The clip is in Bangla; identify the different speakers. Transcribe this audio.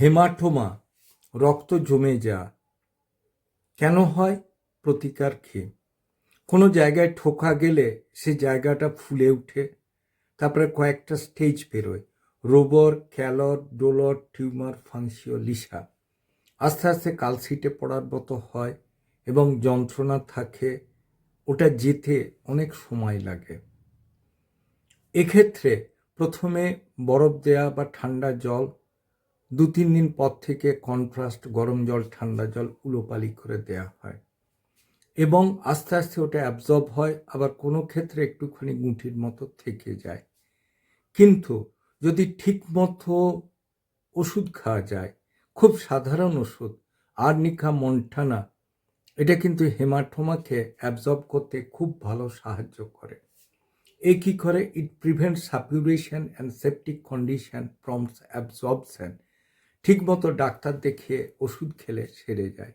Speaker 1: হেমাটোমা, রক্ত জমে যা। কেন হয়? প্রতিকার খেয়ে। কোনো জায়গায় ঠোকা গেলে সে জায়গাটা ফুলে উঠে। তারপরে কয়েকটা স্টেজ বেরোয়। Rubor calor dolor, tumor functio laesa. আস্তে আস্তে কালসিটে পড়ার মতো হয় এবং যন্ত্রণা থাকে। ওটা যেতে অনেক সময় লাগে। এক্ষেত্রে প্রথমে বরফ দেয়া বা ঠান্ডা জল দু তিন দিন পর থেকে কন্ট্রাস্ট, গরম জল, ঠান্ডা জল উলোপালি করে দেয়া হয়। এবং আস্তে আস্তে ওটা অ্যাবজর্ব হয়, আবার কোনো ক্ষেত্রে একটুখানি গুঁটির মতো থেকে যায়। কিন্তু যদি ঠিকমতো ওষুধ খাওয়া যায়, খুব সাধারণ ওষুধ, আর্নিকা মন্টানা, এটা কিন্তু হেমাটোমাকে অ্যাবজর্ব করতে খুব ভালো সাহায্য করে। এ কী করে? It prevent suppuration and septic condition from absorption ঠিকমতো ডাক্তার দেখিয়ে ওষুধ খেলে সেরে যায়।